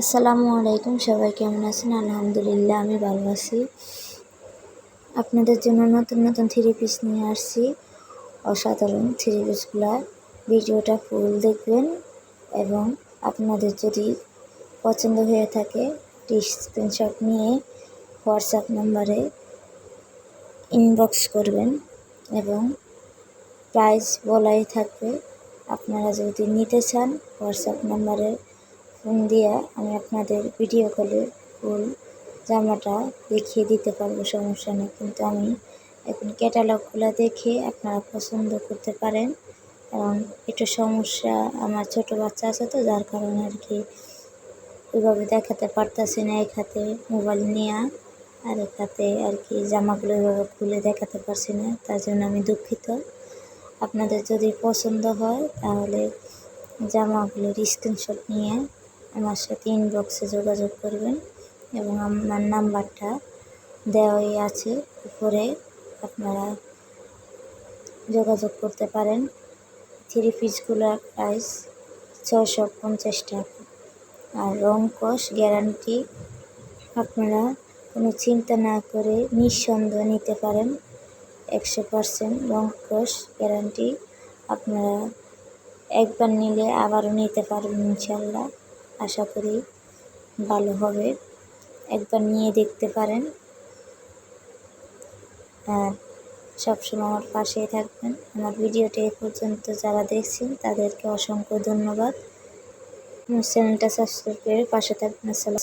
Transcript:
আসসালামু আলাইকুম, সবাই কেমন আছেন? আলহামদুলিল্লাহ, আমি ভালো আছি। আপনাদের জন্য নতুন নতুন থ্রি পিস নিয়ে আসছি। অসাধারণ থ্রি পিসগুলো ভিডিওটা ফুল দেখবেন এবং আপনাদের যদি পছন্দ হয়ে থাকে স্ক্রিনশট নিয়ে হোয়াটসঅ্যাপ নাম্বারে ইনবক্স করবেন এবং প্রাইস বলাই থাকবে। আপনারা যদি নিতে চান হোয়াটসঅ্যাপ নাম্বারে ফোন দিয়ে আমি আপনাদের ভিডিও কলে ফুল জামাটা দেখিয়ে দিতে পারব, সমস্যা নেই। কিন্তু আমি এখন ক্যাটালগুলো দেখে আপনারা পছন্দ করতে পারেন কারণ একটু সমস্যা আমার ছোট বাচ্চা আছে তো, যার কারণে আর কি ওইভাবে দেখাতে পারতেছি না। এক হাতে মোবাইল নেওয়া আর এক হাতে আর কি জামাগুলো ওইভাবে খুলে দেখাতে পারছি না, তার জন্য আমি দুঃখিত। আপনাদের যদি পছন্দ হয় তাহলে জামাগুলোর স্ক্রিনশট নিয়ে আমার সাথে ইনবক্সে যোগাযোগ করবেন এবং আমার নাম্বারটা দেওয়াই আছে উপরে। আপনারা যোগাযোগ করতে পারেন। থ্রি পিসগুলোর প্রাইস ছশো পঞ্চাশ টাকা। আর রং কষ গ্যারান্টি আপনারা কোনো চিন্তা না করে নিঃসন্দেহ নিতে পারেন। একশো পারসেন্ট রং কষ গ্যারান্টি আপনারা একবার নিলে আবারও নিতে পারবেন ইনশাল্লাহ। আশা করি ভালো হবে। একবার নিয়ে দেখতে পারেন। আর সবসময় আমার পাশেই থাকবেন। আমার ভিডিওটি এ পর্যন্ত যারা দেখছেন, তাদেরকে অসংখ্য ধন্যবাদ। আমার চ্যানেলটা সাবস্ক্রাইব করে পাশে থাকবেন। আসসালাম